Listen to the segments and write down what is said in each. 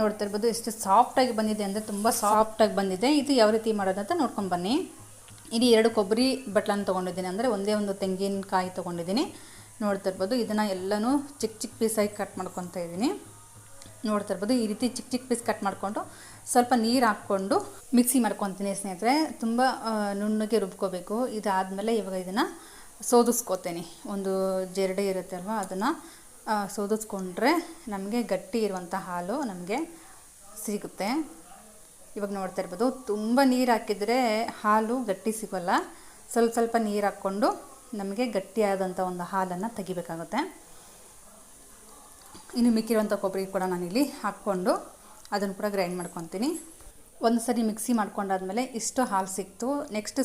ನೋಡ್ತಾ ಇರ್ಬೋದು, ಎಷ್ಟು ಸಾಫ್ಟಾಗಿ ಬಂದಿದೆ ಅಂದರೆ ತುಂಬ ಸಾಫ್ಟಾಗಿ ಬಂದಿದೆ. ಇದು ಯಾವ ರೀತಿ ಮಾಡೋದಂತ ನೋಡ್ಕೊಂಡು ಬನ್ನಿ. ಇಲ್ಲಿ ಎರಡು ಕೊಬ್ಬರಿ ಬಟ್ಲನ್ನು ತೊಗೊಂಡಿದ್ದೀನಿ. ಅಂದರೆ ಒಂದೇ ಒಂದು ತೆಂಗಿನಕಾಯಿ ತೊಗೊಂಡಿದ್ದೀನಿ. ನೋಡ್ತಾ ಇರ್ಬೋದು, ಇದನ್ನು ಎಲ್ಲನೂ ಚಿಕ್ಕ ಚಿಕ್ಕ ಪೀಸಾಗಿ ಕಟ್ ಮಾಡ್ಕೊತಾ ಇದ್ದೀನಿ. ನೋಡ್ತಾ ಇರ್ಬೋದು, ಈ ರೀತಿ ಚಿಕ್ಕ ಚಿಕ್ಕ ಪೀಸ್ ಕಟ್ ಮಾಡಿಕೊಂಡು ಸ್ವಲ್ಪ ನೀರು ಹಾಕ್ಕೊಂಡು ಮಿಕ್ಸಿ ಮಾಡ್ಕೊತೀನಿ ಸ್ನೇಹಿತರೆ. ತುಂಬ ನುಣ್ಣಗೆ ರುಬ್ಕೋಬೇಕು. ಇದಾದಮೇಲೆ ಇವಾಗ ಇದನ್ನು ಸೋದಿಸ್ಕೋತೀನಿ. ಒಂದು ಜರಡೆ ಇರುತ್ತೆ ಅಲ್ವಾ ಅದನ್ನು ಸೋದಿಸ್ಕೊಂಡ್ರೆ ನಮಗೆ ಗಟ್ಟಿ ಇರುವಂಥ ಹಾಲು ನಮಗೆ ಸಿಗುತ್ತೆ. ಇವಾಗ ನೋಡ್ತಾ ಇರ್ಬೋದು, ತುಂಬ ನೀರು ಹಾಕಿದರೆ ಹಾಲು ಗಟ್ಟಿ ಸಿಗೋಲ್ಲ. ಸ್ವಲ್ಪ ಸ್ವಲ್ಪ ನೀರು ಹಾಕ್ಕೊಂಡು ನಮಗೆ ಗಟ್ಟಿಯಾದಂಥ ಒಂದು ಹಾಲನ್ನು ತೆಗಿಬೇಕಾಗುತ್ತೆ. ಇನ್ನು ಮಿಕ್ಕಿರುವಂಥ ಕೊಬ್ಬರಿ ಕೂಡ ನಾನಿಲ್ಲಿ ಹಾಕ್ಕೊಂಡು ಅದನ್ನು ಕೂಡ ಗ್ರೈಂಡ್ ಮಾಡ್ಕೊತೀನಿ. ಒಂದು ಸರಿ ಮಿಕ್ಸಿ ಮಾಡ್ಕೊಂಡಾದ್ಮೇಲೆ ಇಷ್ಟು ಹಾಲು ಸಿಕ್ತು. ನೆಕ್ಸ್ಟ್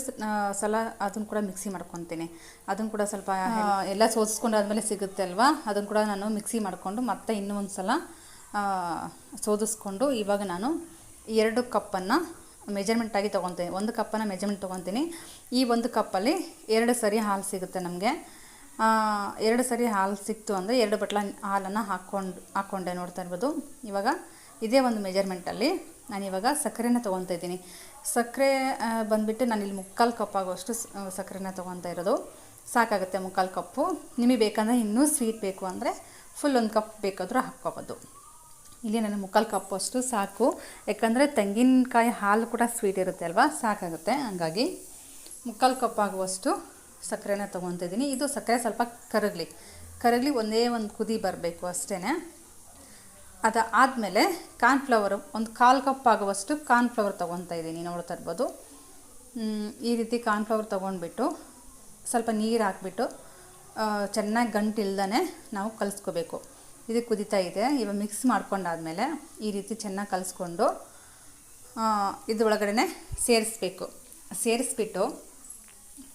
ಸಲ ಅದನ್ನು ಕೂಡ ಮಿಕ್ಸಿ ಮಾಡ್ಕೊತೀನಿ. ಅದನ್ನು ಕೂಡ ಸ್ವಲ್ಪ ಎಲ್ಲ ಸೋದಿಸ್ಕೊಂಡಾದ್ಮೇಲೆ ಸಿಗುತ್ತೆ ಅಲ್ವಾ? ಅದನ್ನು ಕೂಡ ನಾನು ಮಿಕ್ಸಿ ಮಾಡಿಕೊಂಡು ಮತ್ತೆ ಇನ್ನೂ ಒಂದು ಸಲ ಸೋದಿಸ್ಕೊಂಡು ಇವಾಗ ನಾನು ಎರಡು ಕಪ್ಪನ್ನು ಮೆಜರ್ಮೆಂಟಾಗಿ ತೊಗೊತೀನಿ. ಒಂದು ಕಪ್ಪನ್ನು ಮೆಜರ್ಮೆಂಟ್ ತೊಗೊತೀನಿ. ಈ ಒಂದು ಕಪ್ಪಲ್ಲಿ ಎರಡು ಸರಿ ಹಾಲು ಸಿಗುತ್ತೆ ನಮಗೆ. ಎರಡು ಸರಿ ಹಾಲು ಸಿಕ್ತು ಅಂದರೆ ಎರಡು ಬಟ್ಲ ಹಾಲನ್ನು ಹಾಕ್ಕೊಂಡು ಹಾಕ್ಕೊಂಡೆ ನೋಡ್ತಾ ಇರ್ಬೋದು. ಇವಾಗ ಇದೇ ಒಂದು ಮೆಜರ್ಮೆಂಟಲ್ಲಿ ನಾನು ಇವಾಗ ಸಕ್ಕರೆನ ತೊಗೊತಾ ಇದ್ದೀನಿ. ಸಕ್ಕರೆ ಬಂದುಬಿಟ್ಟು ಬಂದ್ಬಿಟ್ಟು ನಾನು ಇಲ್ಲಿ ಮುಕ್ಕಾಲು ಕಪ್ ಆಗೋಷ್ಟು ಸಕ್ಕರೆನ ತೊಗೊತಾ ಇರೋದು. ಸಾಕಾಗುತ್ತೆ ಮುಕ್ಕಾಲು ಕಪ್ಪು. ನಿಮಗೆ ಬೇಕಂದರೆ ಇನ್ನೂ ಸ್ವೀಟ್ ಬೇಕು ಅಂದರೆ ಫುಲ್ ಒಂದು ಕಪ್ ಬೇಕಾದರೂ ಹಾಕ್ಕೋಬೋದು. ಇಲ್ಲಿ ನನಗೆ ಮುಕ್ಕಾಲು ಕಪ್ ಅಷ್ಟು ಸಾಕು. ಯಾಕಂದರೆ ತೆಂಗಿನಕಾಯಿ ಹಾಲು ಕೂಡ ಸ್ವೀಟ್ ಇರುತ್ತೆ ಅಲ್ವಾ? ಸಾಕಾಗುತ್ತೆ. ಹಂಗಾಗಿ ಮುಕ್ಕಾಲು ಕಪ್ ಆಗುವಷ್ಟು ಸಕ್ಕರೆನ ತೊಗೊತಿದ್ದೀನಿ ಇದು ಸಕ್ಕರೆ ಸ್ವಲ್ಪ ಕರಗಲಿ. ಕರಗಲಿ ಒಂದೇ ಒಂದು ಕುದಿ ಬರಬೇಕು ಅಷ್ಟೇ ಅದಾದಮೇಲೆ ಕಾರ್ನ್ಫ್ಲವರ್, ಒಂದು ಕಾಲು ಕಪ್ ಆಗುವಷ್ಟು ಕಾರ್ನ್ಫ್ಲವರ್ ತೊಗೊತಾ ಇದ್ದೀನಿ ನೋಡ್ತಾ ಇರ್ಬೋದು. ಈ ರೀತಿ ಕಾರ್ನ್ಫ್ಲವರ್ ತೊಗೊಂಡ್ಬಿಟ್ಟು ಸ್ವಲ್ಪ ನೀರು ಹಾಕ್ಬಿಟ್ಟು ಚೆನ್ನಾಗಿ ಗಂಟು ಇಲ್ದೇ ನಾವು ಕಲಿಸ್ಕೋಬೇಕು. ಇದು ಕುದೀತಾ ಇದೆ. ಇವಾಗ ಮಿಕ್ಸ್ ಮಾಡ್ಕೊಂಡಾದ್ಮೇಲೆ ಈ ರೀತಿ ಚೆನ್ನಾಗಿ ಕಲಿಸ್ಕೊಂಡು ಇದ್ರೊಳಗಡೆ ಸೇರಿಸ್ಬೇಕು. ಸೇರಿಸ್ಬಿಟ್ಟು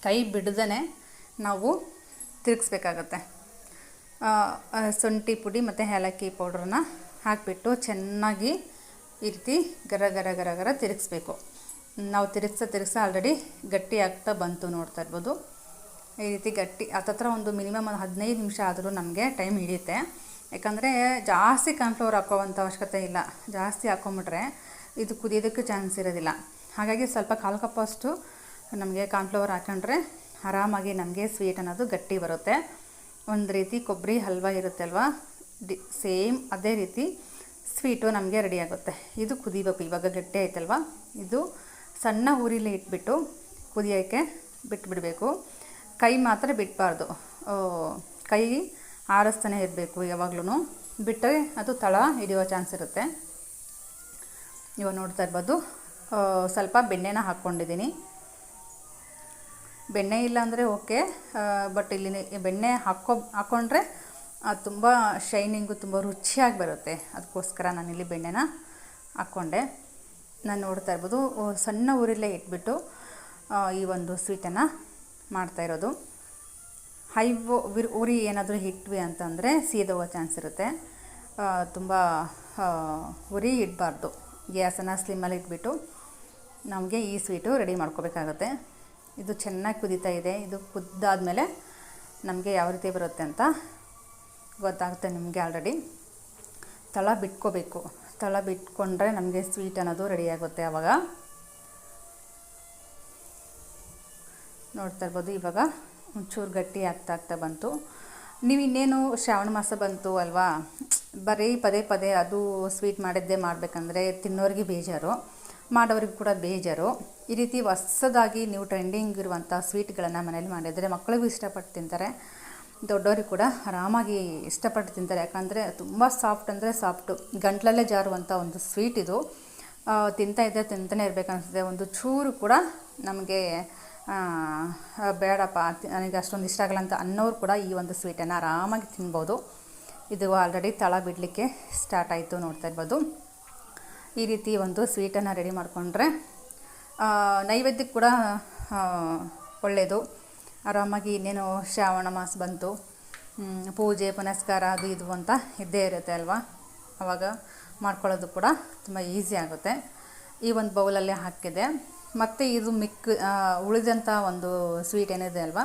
ಕೈ ಬಿಡದೇ ನಾವು ತಿರುಗಿಸ್ಬೇಕಾಗತ್ತೆ. ಶುಂಠಿ ಪುಡಿ ಮತ್ತು ಏಲಕ್ಕಿ ಪೌಡ್ರನ್ನ ಹಾಕಿಬಿಟ್ಟು ಚೆನ್ನಾಗಿ ಈ ರೀತಿ ಗರ ಗರ ಗರ ಗರ ತಿರುಗಿಸ್ಬೇಕು. ನಾವು ತಿರುಗಿಸ್ತಾ ತಿರುಗಿಸ ಆಲ್ರೆಡಿ ಗಟ್ಟಿ ಆಗ್ತಾ ಬಂತು ನೋಡ್ತಾ ಇರ್ಬೋದು. ಈ ರೀತಿ ಗಟ್ಟಿ ಹತ್ತತ್ರ ಒಂದು ಮಿನಿಮಮ್ ಒಂದು ಹದಿನೈದು ನಿಮಿಷ ಆದರೂ ನಮಗೆ ಟೈಮ್ ಹಿಡಿಯುತ್ತೆ. ಯಾಕಂದರೆ ಜಾಸ್ತಿ ಕಾರ್ನ್ಫ್ಲವರ್ ಹಾಕೋವಂಥ ಅವಶ್ಯಕತೆ ಇಲ್ಲ. ಜಾಸ್ತಿ ಹಾಕೊಂಬಿಟ್ರೆ ಇದು ಕುದಿಯೋದಕ್ಕೆ ಚಾನ್ಸ್ ಇರೋದಿಲ್ಲ. ಹಾಗಾಗಿ ಸ್ವಲ್ಪ ಕಾಲು ಕಪ್ಪಷ್ಟು ನಮಗೆ ಕಾರ್ನ್ಫ್ಲವರ್ ಹಾಕೊಂಡ್ರೆ ಆರಾಮಾಗಿ ನಮಗೆ ಸ್ವೀಟ್ ಅನ್ನೋದು ಗಟ್ಟಿ ಬರುತ್ತೆ. ಒಂದು ರೀತಿ ಕೊಬ್ಬರಿ ಹಲ್ವಾ ಇರುತ್ತೆ ಅಲ್ವಾ ಡಿ ಸೇಮ್ ಅದೇ ರೀತಿ ಸ್ವೀಟು ನಮಗೆ ರೆಡಿ ಆಗುತ್ತೆ. ಇದು ಕುದಿಬೇಕು, ಇವಾಗ ಗಟ್ಟಿ ಆಯ್ತಲ್ವಾ? ಇದು ಸಣ್ಣ ಊರಿಲಿ ಇಟ್ಬಿಟ್ಟು ಕುದಿಯೋಕ್ಕೆ ಬಿಟ್ಬಿಡಬೇಕು. ಕೈ ಮಾತ್ರ ಬಿಡಬಾರ್ದು ಕೈ ಆರಿಸ್ತಾನೆ ಇರಬೇಕು ಯಾವಾಗ್ಲೂ ಬಿಟ್ಟರೆ ಅದು ತಳ ಹಿಡಿಯೋ ಚಾನ್ಸ್ ಇರುತ್ತೆ. ಇವಾಗ ನೋಡ್ತಾ ಇರ್ಬೋದು. ಸ್ವಲ್ಪ ಬೆಣ್ಣೆನ ಹಾಕ್ಕೊಂಡಿದ್ದೀನಿ. ಬೆಣ್ಣೆ ಇಲ್ಲ ಅಂದರೆ ಓಕೆ ಬಟ್ ಇಲ್ಲಿ ಬೆಣ್ಣೆ ಹಾಕೋ ಹಾಕ್ಕೊಂಡ್ರೆ ಅದು ತುಂಬ ಶೈನಿಂಗು ತುಂಬ ರುಚಿಯಾಗಿ ಬರುತ್ತೆ. ಅದಕ್ಕೋಸ್ಕರ ನಾನಿಲ್ಲಿ ಬೆಣ್ಣೆನ ಹಾಕ್ಕೊಂಡೆ ನಾನು ನೋಡ್ತಾ ಇರ್ಬೋದು ಸಣ್ಣ ಊರಲ್ಲೇ ಇಟ್ಬಿಟ್ಟು ಈ ಒಂದು ಸ್ವೀಟನ್ನು ಮಾಡ್ತಾ ಇರೋದು. ಹೈ ಉರಿ ಏನಾದರೂ ಇಟ್ವಿ ಅಂತಂದರೆ ಸೀದೋಗೋ ಚಾನ್ಸ್ ಇರುತ್ತೆ. ತುಂಬ ಉರಿ ಇಡಬಾರ್ದು. ಗ್ಯಾಸನ್ನು ಸ್ಲಿಮ್ಮಲ್ಲಿ ಇಟ್ಬಿಟ್ಟು ನಮಗೆ ಈ ಸ್ವೀಟು ರೆಡಿ ಮಾಡ್ಕೋಬೇಕಾಗತ್ತೆ. ಇದು ಚೆನ್ನಾಗಿ ಕುದೀತಾ ಇದೆ. ಇದು ಕುದ್ದಾದಮೇಲೆ ನಮಗೆ ಯಾವ ರೀತಿ ಬರುತ್ತೆ ಅಂತ ಗೊತ್ತಾಗುತ್ತೆ ನಿಮಗೆ ಆಲ್ರೆಡಿ ತಳ ಬಿಟ್ಕೋಬೇಕು. ತಳ ಬಿಟ್ಕೊಂಡ್ರೆ ನಮಗೆ ಸ್ವೀಟ್ ಅನ್ನೋದು ರೆಡಿ ಆಗುತ್ತೆ ಆವಾಗ ನೋಡ್ತಾ ಇರ್ಬೋದು, ಇವಾಗ ಒಂಚೂರು ಗಟ್ಟಿ ಆಗ್ತಾ ಆಗ್ತಾ ಬಂತು. ನೀವು ಇನ್ನೇನು ಶ್ರಾವಣ ಮಾಸ ಬಂತು ಅಲ್ವಾ? ಬರೀ ಪದೇ ಪದೇ ಅದು ಸ್ವೀಟ್ ಮಾಡಿದ್ದೇ ಮಾಡಬೇಕಂದ್ರೆ ತಿನ್ನೋರಿಗೆ ಬೇಜಾರು, ಮಾಡೋರಿಗೆ ಕೂಡ ಬೇಜಾರು. ಈ ರೀತಿ ಹೊಸದಾಗಿ ನೀವು ಟ್ರೆಂಡಿಂಗ್ ಇರುವಂಥ ಸ್ವೀಟ್ಗಳನ್ನು ಮನೇಲಿ ಮಾಡಿದರೆ ಮಕ್ಕಳಿಗೂ ಇಷ್ಟಪಟ್ಟು ತಿಂತಾರೆ. ದೊಡ್ಡವ್ರಿಗೆ ಕೂಡ ಆರಾಮಾಗಿ ಇಷ್ಟಪಟ್ಟು ತಿಂತಾರೆ. ಯಾಕಂದರೆ ತುಂಬ ಸಾಫ್ಟ್ ಅಂದರೆ ಸಾಫ್ಟು ಗಂಟ್ಲಲ್ಲೇ ಜಾರುವಂಥ ಒಂದು ಸ್ವೀಟ್ ಇದು. ತಿಂತಾ ಇದ್ದರೆ ತಿಂತಾನೆ ಇರ್ಬೇಕು ಒಂದು ಚೂರು ಕೂಡ ನಮಗೆ ಬೇಡಪ್ಪ, ನನಗೆ ಅಷ್ಟೊಂದು ಇಷ್ಟ ಆಗಲ್ಲ ಅಂತ ಅನ್ನೋರು ಕೂಡ ಈ ಒಂದು ಸ್ವೀಟನ್ನು ಆರಾಮಾಗಿ ತಿನ್ಬೋದು. ಇದು ಆಲ್ರೆಡಿ ತಳ ಬಿಡಲಿಕ್ಕೆ ಸ್ಟಾರ್ಟ್ ಆಯಿತು ನೋಡ್ತಾ ಇರ್ಬೋದು. ಈ ರೀತಿ ಒಂದು ಸ್ವೀಟನ್ನು ರೆಡಿ ಮಾಡಿಕೊಂಡ್ರೆ ನೈವೇದ್ಯಕ್ಕೆ ಕೂಡ ಒಳ್ಳೆಯದು ಆರಾಮಾಗಿ ಇನ್ನೇನು ಶ್ರಾವಣ ಮಾಸ ಬಂತು. ಪೂಜೆ, ಪುನಸ್ಕಾರ ಅದು ಇದು ಅಂತ ಇದ್ದೇ ಇರುತ್ತೆ ಅಲ್ವಾ? ಆವಾಗ ಮಾಡ್ಕೊಳ್ಳೋದು ಕೂಡ ತುಂಬ ಈಸಿ ಆಗುತ್ತೆ. ಈ ಒಂದು ಬೌಲಲ್ಲೇ ಹಾಕಿದೆ. ಮತ್ತು ಇದು ಮಿಕ್ಕ ಉಳಿದಂಥ ಒಂದು ಸ್ವೀಟ್ ಏನಿದೆ ಅಲ್ವಾ?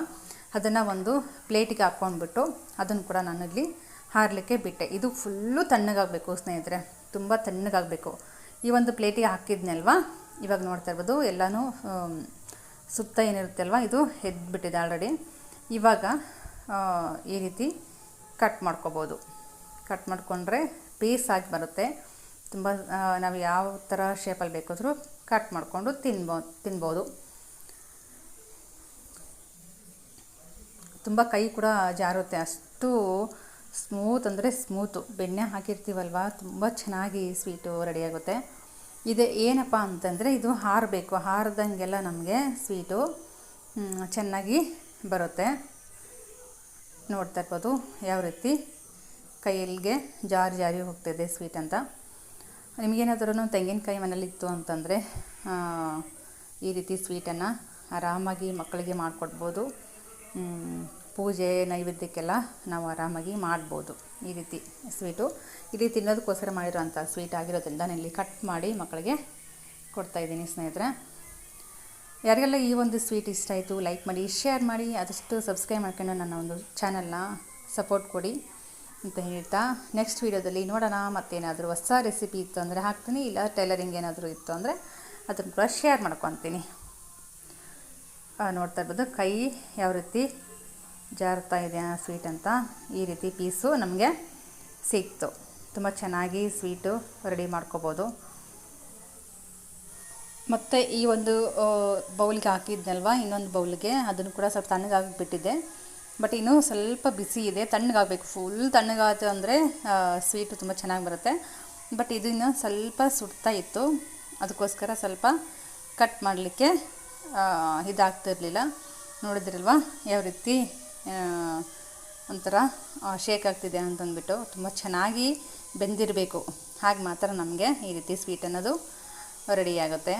ಅದನ್ನು ಒಂದು ಪ್ಲೇಟಿಗೆ ಹಾಕ್ಕೊಂಡ್ಬಿಟ್ಟು ಅದನ್ನು ಕೂಡ ನಾನಿಲ್ಲಿ ಹಾರಲಿಕ್ಕೆ ಬಿಟ್ಟೆ. ಇದು ಫುಲ್ಲು ತಣ್ಣಗಾಗಬೇಕು ಸ್ನೇಹಿತರೆ. ತುಂಬ ತಣ್ಣಗಾಗಬೇಕು. ಈ ಒಂದು ಪ್ಲೇಟಿಗೆ ಹಾಕಿದ್ನಲ್ವಾ? ಇವಾಗ ನೋಡ್ತಾ ಇರ್ಬೋದು. ಎಲ್ಲನೂ ಸುತ್ತ ಏನಿರುತ್ತೆ ಅಲ್ವಾ? ಇದು ಎದ್ಬಿಟ್ಟಿದೆ ಆಲ್ರೆಡಿ ಇವಾಗ ಈ ರೀತಿ ಕಟ್ ಮಾಡ್ಕೋಬೋದು. ಕಟ್ ಮಾಡಿಕೊಂಡ್ರೆ ಪೀಸ್ ಆಗಿ ಬರುತ್ತೆ. ತುಂಬ ನಾವು ಯಾವ ಥರ ಶೇಪಲ್ಲಿ ಬೇಕಾದರೂ ಕಟ್ ಮಾಡಿಕೊಂಡು ತಿನ್ಬೋ, ತಿನ್ಬೋದು. ತುಂಬ ಕೈ ಕೂಡ ಜಾರುತ್ತೆ. ಅಷ್ಟು ಸ್ಮೂತ್ ಅಂದರೆ ಸ್ಮೂತು ಬೆಣ್ಣೆ ಹಾಕಿರ್ತೀವಲ್ವ? ತುಂಬ ಚೆನ್ನಾಗಿ ಸ್ವೀಟು ರೆಡಿಯಾಗುತ್ತೆ ಇದು ಏನಪ್ಪ ಅಂತಂದರೆ ಇದು ಹಾರಬೇಕು. ಹಾರದಂಗೆಲ್ಲ ನಮಗೆ ಸ್ವೀಟು ಚೆನ್ನಾಗಿ ಬರುತ್ತೆ. ನೋಡ್ತಾ ಇರ್ಬೋದು ಯಾವ ರೀತಿ ಕೈಯಲ್ಲಿಗೆ ಜಾರಿ ಜಾರಿ ಹೋಗ್ತಿದೆ ಸ್ವೀಟ್ ಅಂತ. ನಿಮಗೇನಾದ್ರೂ ತೆಂಗಿನಕಾಯಿ ಮನೇಲಿತ್ತು ಅಂತಂದರೆ ಈ ರೀತಿ ಸ್ವೀಟನ್ನು ಆರಾಮಾಗಿ ಮಕ್ಕಳಿಗೆ ಮಾಡಿಕೊಡ್ಬೋದು. ಪೂಜೆ, ನೈವೇದ್ಯಕ್ಕೆಲ್ಲ ನಾವು ಆರಾಮಾಗಿ ಮಾಡ್ಬೋದು ಈ ರೀತಿ ಸ್ವೀಟು. ರೀತಿ ತಿನ್ನೋದಕ್ಕೋಸ್ಕರ ಮಾಡಿರೋಂಥ ಸ್ವೀಟ್ ಆಗಿರೋದ್ರಿಂದ ನಾನು ಇಲ್ಲಿ ಕಟ್ ಮಾಡಿ ಮಕ್ಕಳಿಗೆ ಕೊಡ್ತಾ ಇದ್ದೀನಿ ಸ್ನೇಹಿತರೆ. ಯಾರಿಗೆಲ್ಲ ಈ ಒಂದು ಸ್ವೀಟ್ ಇಷ್ಟ ಆಯಿತು ಲೈಕ್ ಮಾಡಿ ಶೇರ್ ಮಾಡಿ, ಆದಷ್ಟು ಸಬ್ಸ್ಕ್ರೈಬ್ ಮಾಡ್ಕೊಂಡು ನನ್ನ ಒಂದು ಚಾನಲ್ನ ಸಪೋರ್ಟ್ ಕೊಡಿ ಅಂತ ಹೇಳ್ತಾ ನೆಕ್ಸ್ಟ್ ವೀಡಿಯೋದಲ್ಲಿ ನೋಡೋಣ. ಮತ್ತೇನಾದರೂ ಹೊಸ ರೆಸಿಪಿ ಇತ್ತು ಅಂದರೆ ಹಾಕ್ತೀನಿ, ಇಲ್ಲ ಟೈಲರಿಂಗ್ ಏನಾದರೂ ಇತ್ತು ಅಂದರೆ ಅದನ್ನು ಕೂಡ ಶೇರ್ ಮಾಡ್ಕೊತೀನಿ. ನೋಡ್ತಾ ಇರ್ಬೋದು ಕೈ ಯಾವ ರೀತಿ ಜಾರ್ತಾ ಇದೆ ಸ್ವೀಟ್ ಅಂತ ಈ ರೀತಿ ಪೀಸು ನಮಗೆ ಸಿಕ್ತು. ತುಂಬ ಚೆನ್ನಾಗಿ ಸ್ವೀಟು ರೆಡಿ ಮಾಡ್ಕೋಬೋದು. ಮತ್ತು ಈ ಒಂದು ಬೌಲ್ಗೆ ಹಾಕಿದ್ನಲ್ವ? ಇನ್ನೊಂದು ಬೌಲ್ಗೆ. ಅದನ್ನು ಕೂಡ ಸ್ವಲ್ಪ ತಣ್ಣಗಾಗಿಬಿಟ್ಟಿದ್ದೆ ಬಟ್ ಇನ್ನು ಸ್ವಲ್ಪ ಬಿಸಿ ಇದೆ. ತಣ್ಣಗಾಗಬೇಕು. ಫುಲ್ ತಣ್ಣಗಾಯಿತು ಅಂದರೆ ಸ್ವೀಟು ತುಂಬ ಚೆನ್ನಾಗಿ ಬರುತ್ತೆ. ಬಟ್ ಇದು ಇನ್ನು ಸ್ವಲ್ಪ ಸುಡ್ತಾ ಇತ್ತು. ಅದಕ್ಕೋಸ್ಕರ ಸ್ವಲ್ಪ ಕಟ್ ಮಾಡಲಿಕ್ಕೆ ಇದಾಗ್ತಿರಲಿಲ್ಲ. ನೋಡಿದ್ರಲ್ವ? ಯಾವ ರೀತಿ ಒಂಥರ ಶೇಕ್ ಆಗ್ತಿದೆ ಅಂತಂದ್ಬಿಟ್ಟು ತುಂಬ ಚೆನ್ನಾಗಿ ಬೆಂದಿರಬೇಕು. ಹಾಗೆ ಮಾತ್ರ ನಮಗೆ ಈ ರೀತಿ ಸ್ವೀಟ್ ಅನ್ನೋದು ರೆಡಿ ಆಗುತ್ತೆ.